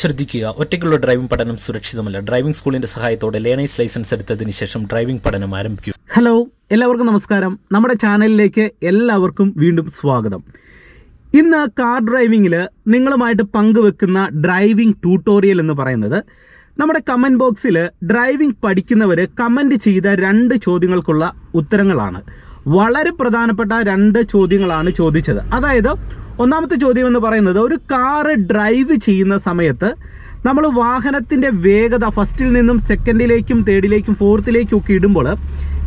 ശ്രദ്ധിക്കുക. ഒറ്റയ്ക്കുള്ള ഡ്രൈവിംഗ് പഠനം സുരക്ഷിതമല്ല. ഡ്രൈവിംഗ് സ്കൂളിന്റെ സഹായത്തോടെ ലേണേഴ്സ് ലൈസൻസ് എടുത്തതിന് ശേഷം ഡ്രൈവിംഗ് പഠനം ആരംഭിക്കുക ഹലോ എല്ലാവർക്കും നമസ്കാരം. നമ്മുടെ ചാനലിലേക്ക് എല്ലാവർക്കും വീണ്ടും സ്വാഗതം. ഇന്ന് കാർ ഡ്രൈവിംഗിൽ നിങ്ങളുമായിട്ട് പങ്കുവെക്കുന്ന ഡ്രൈവിംഗ് ട്യൂട്ടോറിയൽ എന്ന് പറയുന്നത് നമ്മുടെ കമന്റ് ബോക്സിൽ ഡ്രൈവിംഗ് പഠിക്കുന്നവർ കമന്റ് ചെയ്ത രണ്ട് ചോദ്യങ്ങൾക്കുള്ള ഉത്തരങ്ങളാണ്. വളരെ പ്രധാനപ്പെട്ട രണ്ട് ചോദ്യങ്ങളാണ് ചോദിച്ചത്. അതായത് ഒന്നാമത്തെ ചോദ്യം എന്ന് പറയുന്നത് ഒരു കാറ് ഡ്രൈവ് ചെയ്യുന്ന സമയത്ത് നമ്മൾ വാഹനത്തിന്റെ വേഗത ഫസ്റ്റിൽ നിന്നും സെക്കൻഡിലേക്കും തേർഡിലേക്കും ഫോർത്തിലേക്കും ഒക്കെ ഇടുമ്പോൾ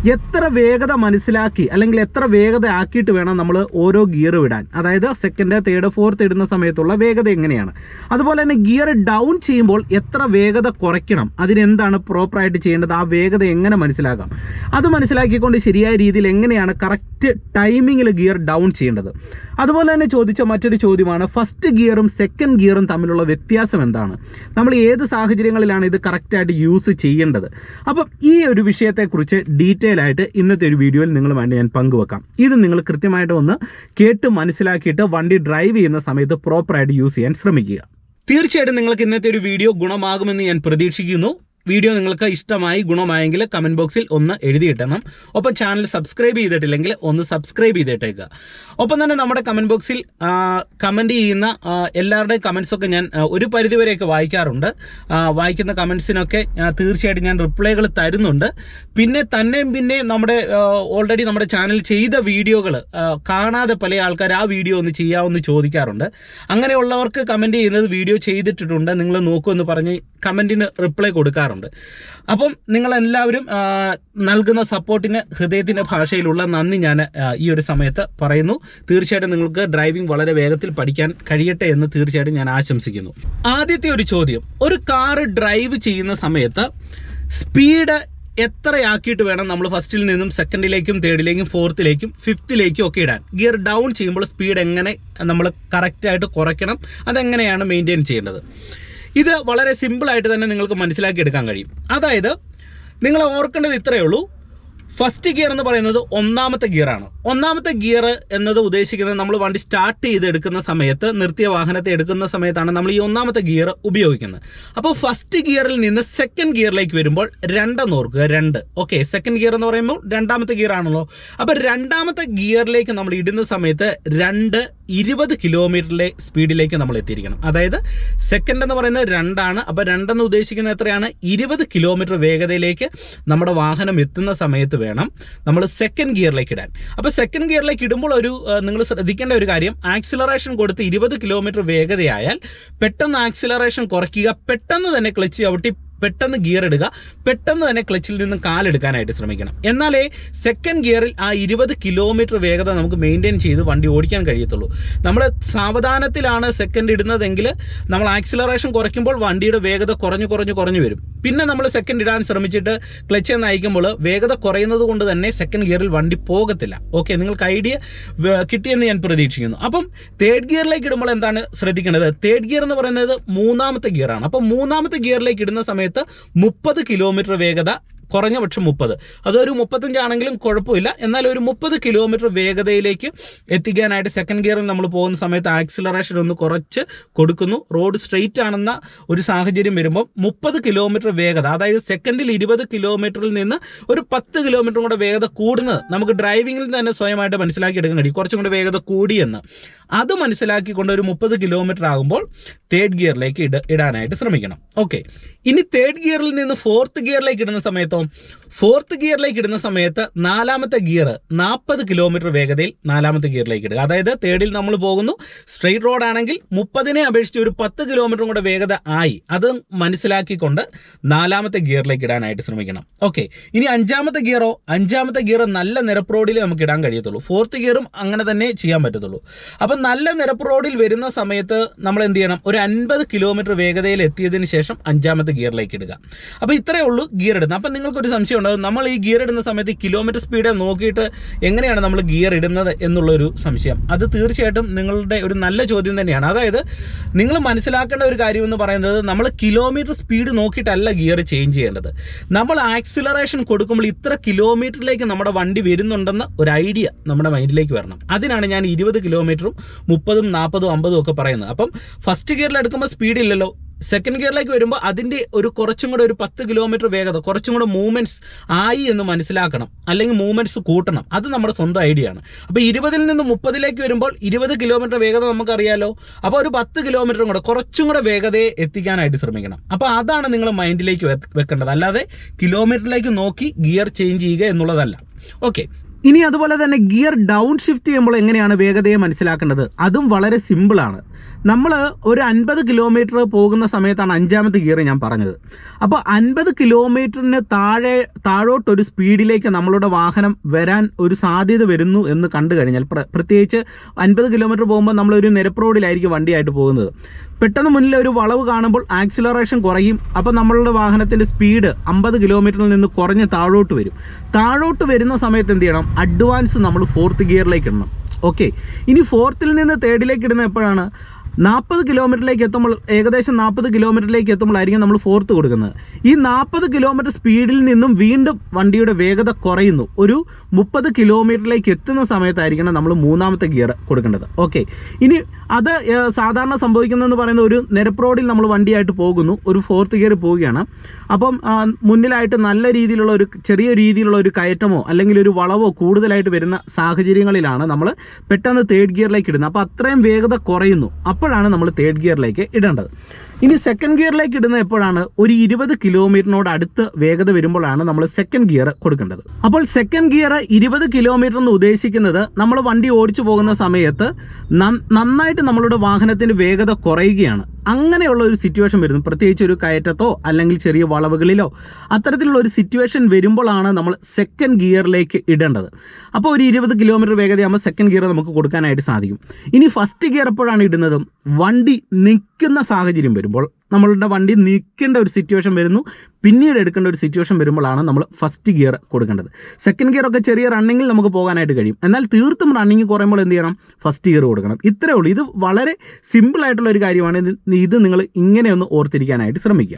എത്ര വേഗത മനസ്സിലാക്കി അല്ലെങ്കിൽ എത്ര വേഗത ആക്കിയിട്ട് വേണം നമ്മൾ ഓരോ ഗിയർ വിടാൻ? അതായത് സെക്കൻഡ് തേർഡ് ഫോർത്ത് ഇടുന്ന സമയത്തുള്ള വേഗത എങ്ങനെയാണ്? അതുപോലെ തന്നെ ഗിയർ ഡൗൺ ചെയ്യുമ്പോൾ എത്ര വേഗത കുറയ്ക്കണം? അതിനെന്താണ് പ്രോപ്പറായിട്ട് ചെയ്യേണ്ടത്? ആ വേഗത എങ്ങനെ മനസ്സിലാക്കാം? അത് മനസ്സിലാക്കിക്കൊണ്ട് ശരിയായ രീതിയിൽ എങ്ങനെയാണ് കറക്റ്റ് ടൈമിങ്ങിൽ ഗിയർ ഡൗൺ ചെയ്യേണ്ടത്? അതുപോലെ തന്നെ ചോദിച്ച മറ്റൊരു ചോദ്യമാണ് ഫസ്റ്റ് ഗിയറും സെക്കൻഡ് ഗിയറും തമ്മിലുള്ള വ്യത്യാസം എന്താണ്? നമ്മൾ ഏത് സാഹചര്യങ്ങളിലാണ് ഇത് കറക്റ്റായിട്ട് യൂസ് ചെയ്യേണ്ടത്? അപ്പം ഈ ഒരു വിഷയത്തെക്കുറിച്ച് ഡീറ്റെയിൽ ആയിട്ട് ഇന്നത്തെ ഒരു വീഡിയോയിൽ നിങ്ങളുമായിട്ട് ഞാൻ പങ്കുവെക്കാം. ഇത് നിങ്ങൾ കൃത്യമായിട്ട് ഒന്ന് കേട്ട് മനസ്സിലാക്കിയിട്ട് വണ്ടി ഡ്രൈവ് ചെയ്യുന്ന സമയത്ത് പ്രോപ്പറായിട്ട് യൂസ് ചെയ്യാൻ ശ്രമിക്കുക. തീർച്ചയായിട്ടും നിങ്ങൾക്ക് ഇന്നത്തെ ഒരു വീഡിയോ ഗുണമാകുമെന്ന് ഞാൻ പ്രതീക്ഷിക്കുന്നു. വീഡിയോ നിങ്ങൾക്ക് ഇഷ്ടമായി ഗുണമായെങ്കിൽ കമന്റ് ബോക്സിൽ ഒന്ന് എഴുതിയിട്ടണം ഒപ്പം ചാനൽ സബ്സ്ക്രൈബ് ചെയ്തിട്ടില്ലെങ്കിൽ ഒന്ന് സബ്സ്ക്രൈബ് ചെയ്തിട്ടേക്കുക ഒപ്പം തന്നെ നമ്മുടെ കമന്റ് ബോക്സിൽ കമന്റ് ചെയ്യുന്ന എല്ലാവരുടെയും കമൻസൊക്കെ ഞാൻ ഒരു പരിധിവരെയൊക്കെ വായിക്കാറുണ്ട്. വായിക്കുന്ന കമൻസിനൊക്കെ തീർച്ചയായിട്ടും ഞാൻ റിപ്ലൈകൾ തരുന്നുണ്ട്. പിന്നെ തന്നെയും പിന്നെ നമ്മുടെ ഓൾറെഡി നമ്മുടെ ചാനൽ ചെയ്ത വീഡിയോകൾ കാണാതെ പല ആൾക്കാർ ആ വീഡിയോ ഒന്ന് ചെയ്യാമെന്ന് ചോദിക്കാറുണ്ട്. അങ്ങനെയുള്ളവർക്ക് കമന്റ് ചെയ്യുന്നത് വീഡിയോ ചെയ്തിട്ടിട്ടുണ്ട്. നിങ്ങൾ നോക്കുമെന്ന് പറഞ്ഞ് കമന്റിന് റിപ്ലൈ കൊടുക്കാറുണ്ട്. അപ്പം നിങ്ങളെല്ലാവരും നൽകുന്ന സപ്പോർട്ടിന് ഹൃദയത്തിന്റെ ഭാഷയിലുള്ള നന്ദി ഞാൻ ഈ ഒരു സമയത്ത് പറയുന്നു. തീർച്ചയായിട്ടും നിങ്ങൾക്ക് ഡ്രൈവിംഗ് വളരെ വേഗത്തിൽ പഠിക്കാൻ കഴിയട്ടെ എന്ന് തീർച്ചയായിട്ടും ഞാൻ ആശംസിക്കുന്നു. ആദ്യത്തെ ഒരു ചോദ്യം. ഒരു കാറ് ഡ്രൈവ് ചെയ്യുന്ന സമയത്ത് സ്പീഡ് എത്രയാക്കിയിട്ട് വേണം നമ്മൾ ഫസ്റ്റിൽ നിന്നും സെക്കൻഡിലേക്കും തേർഡിലേക്കും ഫോർത്തിലേക്കും ഫിഫ്ത്തിലേക്കും ഒക്കെ ഇടാൻ? ഗിയർ ഡൗൺ ചെയ്യുമ്പോൾ സ്പീഡ് എങ്ങനെ നമ്മൾ കറക്റ്റായിട്ട് കുറയ്ക്കണം? അതെങ്ങനെയാണ് മെയിന്റെയിൻ ചെയ്യേണ്ടത്? ഇത് വളരെ സിമ്പിളായിട്ട് തന്നെ നിങ്ങൾക്ക് മനസ്സിലാക്കി എടുക്കാൻ കഴിയും. അതായത് നിങ്ങൾ ഓർക്കേണ്ടത് ഇത്രയേ ഉള്ളൂ. ഫസ്റ്റ് ഗിയർ എന്ന് പറയുന്നത് ഒന്നാമത്തെ ഗിയറാണ് ഒന്നാമത്തെ ഗിയർ എന്നത് ഉദ്ദേശിക്കുന്നത് നമ്മൾ വണ്ടി സ്റ്റാർട്ട് ചെയ്ത് എടുക്കുന്ന സമയത്ത് നിർത്തിയ വാഹനത്തെ എടുക്കുന്ന സമയത്താണ് നമ്മൾ ഈ ഒന്നാമത്തെ ഗിയർ ഉപയോഗിക്കുന്നത്. അപ്പോൾ ഫസ്റ്റ് ഗിയറിൽ നിന്ന് സെക്കൻഡ് ഗിയറിലേക്ക് വരുമ്പോൾ രണ്ടെന്ന് ഓർക്കുക രണ്ട്. ഓക്കെ സെക്കൻഡ് ഗിയർ എന്ന് പറയുമ്പോൾ രണ്ടാമത്തെ ഗിയർ ആണല്ലോ. അപ്പോൾ രണ്ടാമത്തെ ഗിയറിലേക്ക് നമ്മൾ ഇടുന്ന സമയത്ത് രണ്ട് ഇരുപത് കിലോമീറ്ററിലെ സ്പീഡിലേക്ക് നമ്മൾ എത്തിയിരിക്കണം. അതായത് സെക്കൻഡ് എന്ന് പറയുന്നത് രണ്ടാണ്. അപ്പോൾ രണ്ടെന്ന് ഉദ്ദേശിക്കുന്നത് എത്രയാണ്? ഇരുപത് കിലോമീറ്റർ വേഗതയിലേക്ക് നമ്മുടെ വാഹനം എത്തുന്ന സമയത്ത് വേണം നമ്മൾ സെക്കൻഡ് ഗിയറിലേക്ക് ഇടാൻ. അപ്പോൾ സെക്കൻഡ് ഗിയറിലേക്ക് ഇടുമ്പോൾ ഒരു നിങ്ങൾ ശ്രദ്ധിക്കേണ്ട ഒരു കാര്യം ആക്സിലറേഷൻ കൊടുത്ത് ഇരുപത് കിലോമീറ്റർ വേഗതയായാൽ പെട്ടെന്ന് ആക്സിലറേഷൻ കുറയ്ക്കുക പെട്ടെന്ന് തന്നെ ക്ലച്ച് ചവിട്ടി പെട്ടെന്ന് ഗിയർ ഇടുക പെട്ടെന്ന് തന്നെ ക്ലച്ചിൽ നിന്ന് കാലെടുക്കാനായിട്ട് ശ്രമിക്കണം. എന്നാലേ സെക്കൻഡ് ഗിയറിൽ ആ ഇരുപത് കിലോമീറ്റർ വേഗത നമുക്ക് മെയിന്റെയിൻ ചെയ്ത് വണ്ടി ഓടിക്കാൻ കഴിയത്തുള്ളൂ. നമ്മൾ സാവധാനത്തിലാണ് സെക്കൻഡ് ഇടുന്നതെങ്കിൽ നമ്മൾ ആക്സിലറേഷൻ കുറയ്ക്കുമ്പോൾ വണ്ടിയുടെ വേഗത കുറഞ്ഞു കുറഞ്ഞു കുറഞ്ഞു വരും. പിന്നെ നമ്മൾ സെക്കൻഡ് ഇടാൻ ശ്രമിച്ചിട്ട് ക്ലച്ച് എന്ന് അയക്കുമ്പോൾ വേഗത കുറയുന്നത് കൊണ്ട് തന്നെ സെക്കൻഡ് ഗിയറിൽ വണ്ടി പോകത്തില്ല. ഓക്കെ നിങ്ങൾക്ക് ഐഡിയ കിട്ടിയെന്ന് ഞാൻ പ്രതീക്ഷിക്കുന്നു. അപ്പം തേർഡ് ഗിയറിലേക്ക് ഇടുമ്പോൾ എന്താണ് ശ്രദ്ധിക്കേണ്ടത്? തേർഡ് ഗിയർ എന്ന് പറയുന്നത് മൂന്നാമത്തെ ഗിയറാണ് അപ്പം മൂന്നാമത്തെ ഗിയറിലേക്ക് ഇടുന്ന സമയത്ത് മുപ്പത് കിലോമീറ്റർ വേഗത കുറഞ്ഞ പക്ഷം മുപ്പത്. അതൊരു മുപ്പത്തഞ്ചാണെങ്കിലും കുഴപ്പമില്ല. എന്നാൽ ഒരു മുപ്പത് കിലോമീറ്റർ വേഗതയിലേക്ക് എത്തിക്കാനായിട്ട് സെക്കൻഡ് ഗിയറിൽ നമ്മൾ പോകുന്ന സമയത്ത് ആക്സിലറേഷൻ ഒന്ന് കുറച്ച് കൊടുക്കുന്നു. റോഡ് സ്ട്രെയിറ്റ് ആണെന്ന ഒരു സാഹചര്യം വരുമ്പോൾ മുപ്പത് കിലോമീറ്റർ വേഗത അതായത് സെക്കൻഡിൽ ഇരുപത് കിലോമീറ്ററിൽ നിന്ന് ഒരു പത്ത് കിലോമീറ്ററും കൂടെ വേഗത കൂടുന്നത് നമുക്ക് ഡ്രൈവിങ്ങിൽ തന്നെ സ്വയമായിട്ട് മനസ്സിലാക്കിയെടുക്കാൻ കഴിയും. കുറച്ചും കൂടെ വേഗത കൂടിയെന്ന്. അത് മനസ്സിലാക്കിക്കൊണ്ട് ഒരു മുപ്പത് കിലോമീറ്റർ ആകുമ്പോൾ തേർഡ് ഗിയറിലേക്ക് ഇട ഇടാനായിട്ട് ശ്രമിക്കണം. ഓക്കെ ഇനി തേർഡ് ഗിയറിൽ നിന്ന് ഫോർത്ത് ഗിയറിലേക്ക് ഇടുന്ന സമയത്തോ ഫോർത്ത് ഗിയറിലേക്ക് ഇടുന്ന സമയത്ത് നാലാമത്തെ ഗിയർ നാൽപ്പത് കിലോമീറ്റർ വേഗതയിൽ നാലാമത്തെ ഗിയറിലേക്ക് ഇടുക. അതായത് തേർഡിൽ നമ്മൾ പോകുന്നു. സ്ട്രെയിറ്റ് റോഡ് ആണെങ്കിൽ മുപ്പതിനെ അപേക്ഷിച്ച് ഒരു പത്ത് കിലോമീറ്ററും കൂടെ വേഗത ആയി. അത് മനസ്സിലാക്കിക്കൊണ്ട് നാലാമത്തെ ഗിയറിലേക്ക് ഇടാനായിട്ട് ശ്രമിക്കണം. ഓക്കെ ഇനി അഞ്ചാമത്തെ ഗിയറോ അഞ്ചാമത്തെ ഗിയർ നല്ല നിരപ്പ് റോഡിൽ നമുക്ക് ഇടാൻ കഴിയത്തുള്ളൂ. ഫോർത്ത് ഗിയറും അങ്ങനെ തന്നെ ചെയ്യാൻ പറ്റത്തുള്ളൂ. അപ്പം നല്ല നിരപ്പ് റോഡിൽ വരുന്ന സമയത്ത് നമ്മൾ എന്ത് ചെയ്യണം? ഒരു അൻപത് കിലോമീറ്റർ വേഗതയിൽ എത്തിയതിന് ശേഷം അഞ്ചാമത്തെ ഗിയറിലേക്ക് ഇടുക. അപ്പോൾ ഇത്രയേ ഉള്ളൂ ഗിയർ ഇടുന്നത്. അപ്പം നിങ്ങൾക്കൊരു സംശയം ഉണ്ടാകും നമ്മൾ ഈ ഗിയർ ഇടുന്ന സമയത്ത് കിലോമീറ്റർ സ്പീഡ് നോക്കിയിട്ട് എങ്ങനെയാണ് നമ്മൾ ഗിയർ ഇടുന്നത് എന്നുള്ളൊരു സംശയം. അത് തീർച്ചയായിട്ടും നിങ്ങളുടെ ഒരു നല്ല ചോദ്യം തന്നെയാണ്. അതായത് നിങ്ങൾ മനസ്സിലാക്കേണ്ട ഒരു കാര്യം എന്ന് പറയുന്നത് നമ്മൾ കിലോമീറ്റർ സ്പീഡ് നോക്കിയിട്ടല്ല ഗിയർ ചേഞ്ച് ചെയ്യേണ്ടത്. നമ്മൾ ആക്സിലറേഷൻ കൊടുക്കുമ്പോൾ ഇത്ര കിലോമീറ്ററിലേക്ക് നമ്മുടെ വണ്ടി വരുന്നുണ്ടെന്ന ഒരു ഐഡിയ നമ്മുടെ മൈൻഡിലേക്ക് വരണം. അതിനാണ് ഞാൻ ഇരുപത് കിലോമീറ്ററും മുപ്പതും നാൽപ്പതും അമ്പതും ഒക്കെ പറയുന്നത്. അപ്പം ഫസ്റ്റ് ഗിയറിൽ എടുക്കുമ്പോൾ സ്പീഡ് ഇല്ലല്ലോ. സെക്കൻഡ് ഗിയറിലേക്ക് വരുമ്പോൾ അതിന്റെ ഒരു കുറച്ചും കൂടെ ഒരു പത്ത് കിലോമീറ്റർ വേഗത കുറച്ചും കൂടെ മൂവ്മെന്റ്സ് ആയി എന്ന് മനസ്സിലാക്കണം. അല്ലെങ്കിൽ മൂവ്മെന്റ്സ് കൂട്ടണം. അത് നമ്മുടെ സ്വന്തം ഐഡിയ ആണ്. അപ്പോൾ ഇരുപതിൽ നിന്ന് മുപ്പതിലേക്ക് വരുമ്പോൾ ഇരുപത് കിലോമീറ്റർ വേഗത നമുക്കറിയാലോ. അപ്പോൾ ഒരു പത്ത് കിലോമീറ്ററും കൂടെ കുറച്ചും കൂടെ വേഗതയെ എത്തിക്കാനായിട്ട് ശ്രമിക്കണം. അപ്പോൾ അതാണ് നിങ്ങൾ മൈൻഡിലേക്ക് വെക്കേണ്ടത്. അല്ലാതെ കിലോമീറ്ററിലേക്ക് നോക്കി ഗിയർ ചേഞ്ച് ചെയ്യുക എന്നുള്ളതല്ല. ഓക്കെ ഇനി അതുപോലെ തന്നെ ഗിയർ ഡൗൺ ഷിഫ്റ്റ് ചെയ്യുമ്പോൾ എങ്ങനെയാണ് വേഗതയെ മനസ്സിലാക്കേണ്ടത്? അതും വളരെ സിമ്പിളാണ് നമ്മൾ ഒരു അൻപത് കിലോമീറ്റർ പോകുന്ന സമയത്താണ് അഞ്ചാമത്തെ ഗിയർ ഞാൻ പറഞ്ഞത്. അപ്പോൾ അൻപത് കിലോമീറ്ററിന് താഴെ താഴോട്ടൊരു സ്പീഡിലേക്ക് നമ്മളുടെ വാഹനം വരാൻ ഒരു സാധ്യത വരുന്നു എന്ന് കണ്ടു കഴിഞ്ഞാൽ പ്ര- പ്രത്യേകിച്ച് അൻപത് കിലോമീറ്റർ പോകുമ്പോൾ നമ്മളൊരു നിരപ്പ് റോഡിലായിരിക്കും വണ്ടിയായിട്ട് പോകുന്നത്. പെട്ടെന്ന് മുന്നിൽ ഒരു വളവ് കാണുമ്പോൾ ആക്സിലറേഷൻ കുറയും. അപ്പോൾ നമ്മളുടെ വാഹനത്തിന്റെ സ്പീഡ് അമ്പത് കിലോമീറ്ററിൽ നിന്ന് കുറഞ്ഞ് താഴോട്ട് വരും. താഴോട്ട് വരുന്ന സമയത്ത് എന്ത് ചെയ്യണം? അഡ്വാൻസ് നമ്മൾ ഫോർത്ത് ഗിയറിലേക്ക് ഇടണം. ഓക്കെ ഇനി ഫോർത്തിൽ നിന്ന് തേർഡിലേക്ക് ഇടുന്ന എപ്പോഴാണ്? നാൽപ്പത് കിലോമീറ്ററിലേക്ക് എത്തുമ്പോൾ ഏകദേശം നാൽപ്പത് കിലോമീറ്ററിലേക്ക് എത്തുമ്പോഴായിരിക്കും നമ്മൾ ഫോർത്ത് കൊടുക്കുന്നത്. ഈ നാൽപ്പത് കിലോമീറ്റർ സ്പീഡിൽ നിന്നും വീണ്ടും വണ്ടിയുടെ വേഗത കുറയുന്നു. ഒരു മുപ്പത് കിലോമീറ്ററിലേക്ക് എത്തുന്ന സമയത്തായിരിക്കണം നമ്മൾ മൂന്നാമത്തെ ഗിയർ കൊടുക്കേണ്ടത്. ഓക്കെ ഇനി അത് സാധാരണ സംഭവിക്കുന്നതെന്ന് പറയുന്ന ഒരു നിരപ്പ് റോഡിൽ നമ്മൾ വണ്ടിയായിട്ട് പോകുന്നു. ഒരു ഫോർത്ത് ഗിയർ പോവുകയാണ്. അപ്പം മുന്നിലായിട്ട് നല്ല രീതിയിലുള്ള ഒരു ചെറിയ രീതിയിലുള്ള ഒരു കയറ്റമോ അല്ലെങ്കിൽ ഒരു വളവോ കൂടുതലായിട്ട് വരുന്ന സാഹചര്യങ്ങളിലാണ് നമ്മൾ പെട്ടെന്ന് തേർഡ് ഗിയറിലേക്ക് ഇടുന്നത്. അപ്പോൾ അത്രയും വേഗത കുറയുന്നു. അപ്പോഴാണ് നമ്മൾ തേർഡ് ഗിയറിലേക്ക് ഇടേണ്ടത്? ഇനി സെക്കൻഡ് ഗിയറിലേക്ക് ഇടുന്നത് എപ്പോഴാണ്? ഒരു ഇരുപത് കിലോമീറ്ററിനോട് അടുത്ത് വേഗത വരുമ്പോഴാണ് നമ്മൾ സെക്കൻഡ് ഗിയർ കൊടുക്കേണ്ടത്. അപ്പോൾ സെക്കൻഡ് ഗിയർ ഇരുപത് കിലോമീറ്റർ എന്ന് ഉദ്ദേശിക്കുന്നത് നമ്മൾ വണ്ടി ഓടിച്ചു പോകുന്ന സമയത്ത് നന്നായിട്ട് നമ്മളുടെ വാഹനത്തിന്റെ വേഗത കുറയുകയാണ്. അങ്ങനെയുള്ള ഒരു സിറ്റുവേഷൻ വരുന്നു. പ്രത്യേകിച്ച് ഒരു കയറ്റത്തോ അല്ലെങ്കിൽ ചെറിയ വളവുകളിലോ അത്തരത്തിലുള്ള ഒരു സിറ്റുവേഷൻ വരുമ്പോഴാണ് നമ്മൾ സെക്കൻഡ് ഗിയറിലേക്ക് ഇടേണ്ടത്. അപ്പോൾ ഒരു ഇരുപത് കിലോമീറ്റർ വേഗതയാകുമ്പോൾ സെക്കൻഡ് ഗിയർ നമുക്ക് കൊടുക്കാനായിട്ട് സാധിക്കും. ഇനി ഫസ്റ്റ് ഗിയർ എപ്പോഴാണ് ഇടുന്നതും? വണ്ടി നിൽക്കുന്ന സാഹചര്യം വരുമ്പോൾ നമ്മളുടെ വണ്ടി നിൽക്കേണ്ട ഒരു സിറ്റുവേഷൻ വരുന്നു. പിന്നീട് എടുക്കേണ്ട ഒരു സിറ്റുവേഷൻ വരുമ്പോഴാണ് നമ്മൾ ഫസ്റ്റ് ഗിയർ കൊടുക്കേണ്ടത്. സെക്കൻഡ് ഗിയർ ഒക്കെ ചെറിയ റണ്ണിങ്ങിൽ നമുക്ക് പോകാനായിട്ട് കഴിയും. എന്നാൽ തീർത്തും റണ്ണിങ് കുറയുമ്പോൾ എന്ത് ചെയ്യണം? ഫസ്റ്റ് ഗിയർ കൊടുക്കണം. ഇത്രേ ഉള്ളൂ. ഇത് വളരെ സിമ്പിളായിട്ടുള്ള ഒരു കാര്യമാണ്. ഇത് നിങ്ങൾ ഇങ്ങനെ ഒന്ന് ഓർത്തിരിക്കാനായിട്ട് ശ്രമിക്കുക.